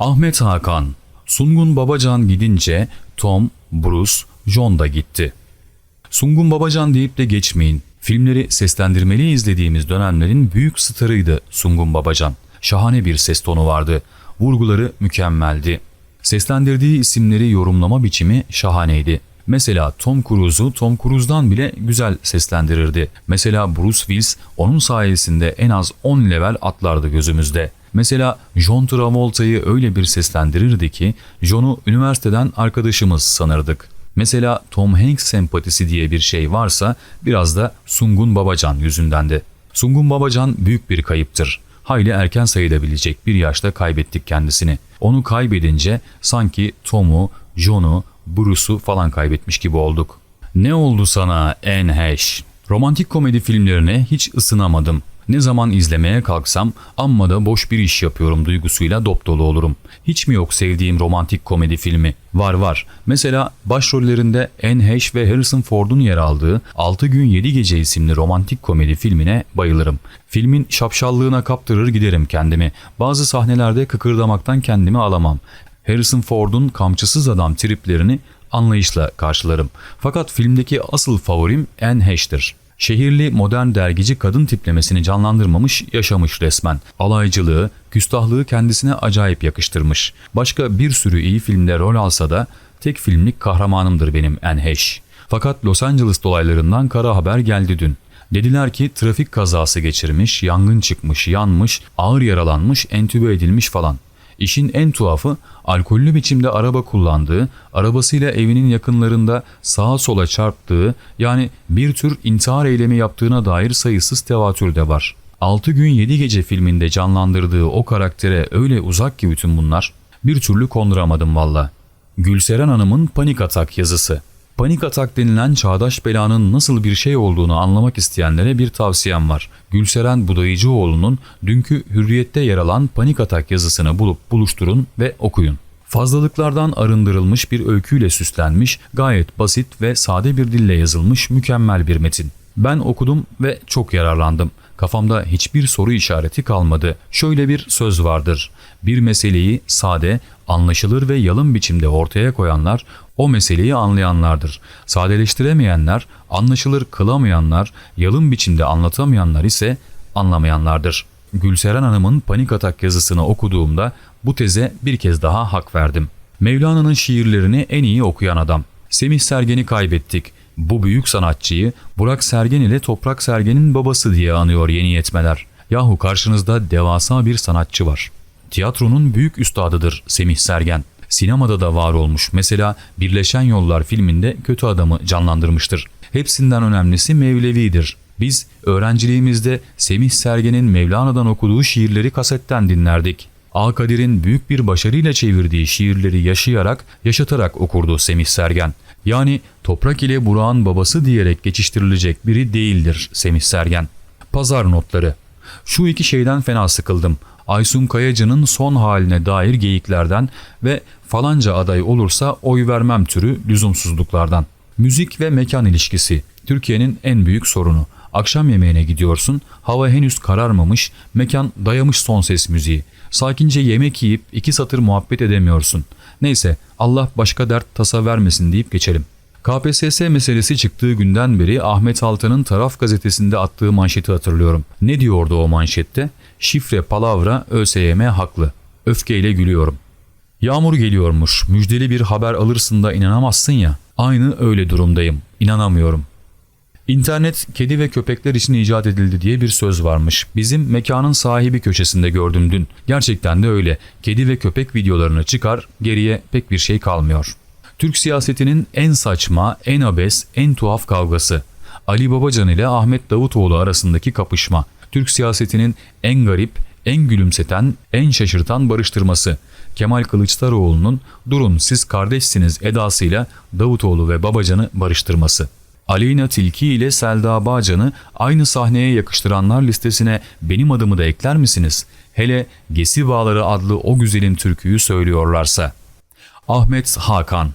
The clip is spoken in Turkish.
Ahmet Hakan, Sungun Babacan gidince Tom, Bruce, John da gitti. Sungun Babacan deyip de geçmeyin. Filmleri seslendirmeli izlediğimiz dönemlerin büyük starıydı Sungun Babacan. Şahane bir ses tonu vardı. Vurguları mükemmeldi. Seslendirdiği isimleri yorumlama biçimi şahaneydi. Mesela Tom Cruise'u Tom Cruise'dan bile güzel seslendirirdi. Mesela Bruce Willis onun sayesinde en az 10 level atlardı gözümüzde. Mesela John Travolta'yı öyle bir seslendirirdi ki John'u üniversiteden arkadaşımız sanırdık. Mesela Tom Hanks sempatisi diye bir şey varsa biraz da Sungun Babacan yüzündendi. Sungun Babacan büyük bir kayıptır. Hayli erken sayılabilecek bir yaşta kaybettik kendisini. Onu kaybedince sanki Tom'u, John'u, Bruce'u falan kaybetmiş gibi olduk. Ne oldu sana Anne Hesh? Romantik komedi filmlerine hiç ısınamadım. Ne zaman izlemeye kalksam amma da boş bir iş yapıyorum duygusuyla dop dolu olurum. Hiç mi yok sevdiğim romantik komedi filmi? Var var. Mesela başrollerinde Anne Hesh ve Harrison Ford'un yer aldığı 6 Gün 7 Gece isimli romantik komedi filmine bayılırım. Filmin şapşallığına kaptırır giderim kendimi. Bazı sahnelerde kıkırdamaktan kendimi alamam. Harrison Ford'un kamçısız adam triplerini anlayışla karşılarım. Fakat filmdeki asıl favorim Anne Hash'tir. Şehirli modern dergici kadın tiplemesini canlandırmamış, yaşamış resmen. Alaycılığı, küstahlığı kendisine acayip yakıştırmış. Başka bir sürü iyi filmde rol alsa da tek filmlik kahramanımdır benim Anne Hesh. Fakat Los Angeles dolaylarından kara haber geldi dün. Dediler ki trafik kazası geçirmiş, yangın çıkmış, yanmış, ağır yaralanmış, entübe edilmiş falan. İşin en tuhafı alkollü biçimde araba kullandığı, arabasıyla evinin yakınlarında sağa sola çarptığı yani bir tür intihar eylemi yaptığına dair sayısız tevatür de var. 6 gün 7 gece filminde canlandırdığı o karaktere öyle uzak ki bütün bunlar. Bir türlü konduramadım valla. Gülseren Hanım'ın panik atak yazısı. Panik atak denilen çağdaş belanın nasıl bir şey olduğunu anlamak isteyenlere bir tavsiyem var. Gülseren Budayıcıoğlu'nun dünkü Hürriyet'te yer alan panik atak yazısını bulup buluşturun ve okuyun. Fazlalıklardan arındırılmış bir öyküyle süslenmiş, gayet basit ve sade bir dille yazılmış mükemmel bir metin. Ben okudum ve çok yararlandım. Kafamda hiçbir soru işareti kalmadı. Şöyle bir söz vardır. Bir meseleyi sade, anlaşılır ve yalın biçimde ortaya koyanlar o meseleyi anlayanlardır. Sadeleştiremeyenler, anlaşılır kılamayanlar, yalın biçimde anlatamayanlar ise anlamayanlardır. Gülseren Hanım'ın panik atak yazısını okuduğumda bu teze bir kez daha hak verdim. Mevlana'nın şiirlerini en iyi okuyan adam. Semih Sergen'i kaybettik. Bu büyük sanatçıyı Burak Sergen ile Toprak Sergen'in babası diye anıyor yeni yetmeler. Yahu karşınızda devasa bir sanatçı var. Tiyatronun büyük üstadıdır Semih Sergen. Sinemada da var olmuş. Mesela Birleşen Yollar filminde kötü adamı canlandırmıştır. Hepsinden önemlisi Mevlevi'dir. Biz öğrenciliğimizde Semih Sergen'in Mevlana'dan okuduğu şiirleri kasetten dinlerdik. A Kadir'in büyük bir başarıyla çevirdiği şiirleri yaşayarak, yaşatarak okurdu Semih Sergen. Yani toprak ile Burak'ın babası diyerek geçiştirilecek biri değildir Semih Sergen. Pazar notları. Şu iki şeyden fena sıkıldım. Aysun Kayacı'nın son haline dair geyiklerden ve falanca aday olursa oy vermem türü lüzumsuzluklardan. Müzik ve mekan ilişkisi Türkiye'nin en büyük sorunu. Akşam yemeğine gidiyorsun, hava henüz kararmamış, mekan dayamış son ses müziği. Sakince yemek yiyip iki satır muhabbet edemiyorsun. Neyse Allah başka dert tasa vermesin deyip geçelim. KPSS meselesi çıktığı günden beri Ahmet Altan'ın taraf gazetesinde attığı manşeti hatırlıyorum. Ne diyordu o manşette? Şifre palavra ÖSYM haklı. Öfkeyle gülüyorum. Yağmur geliyormuş. Müjdeli bir haber alırsın da inanamazsın ya. Aynı öyle durumdayım. İnanamıyorum. İnternet kedi ve köpekler için icat edildi diye bir söz varmış. Bizim mekanın sahibi köşesinde gördüm dün. Gerçekten de öyle. Kedi ve köpek videolarını çıkar, geriye pek bir şey kalmıyor. Türk siyasetinin en saçma, en abes, en tuhaf kavgası. Ali Babacan ile Ahmet Davutoğlu arasındaki kapışma. Türk siyasetinin en garip, en gülümseten, en şaşırtan barıştırması. Kemal Kılıçdaroğlu'nun durun siz kardeşsiniz edasıyla Davutoğlu ve Babacan'ı barıştırması. Aleyna Tilki ile Selda Bağcan'ı aynı sahneye yakıştıranlar listesine benim adımı da ekler misiniz? Hele Gesi Bağları adlı o güzelim türküyü söylüyorlarsa. Ahmet Hakan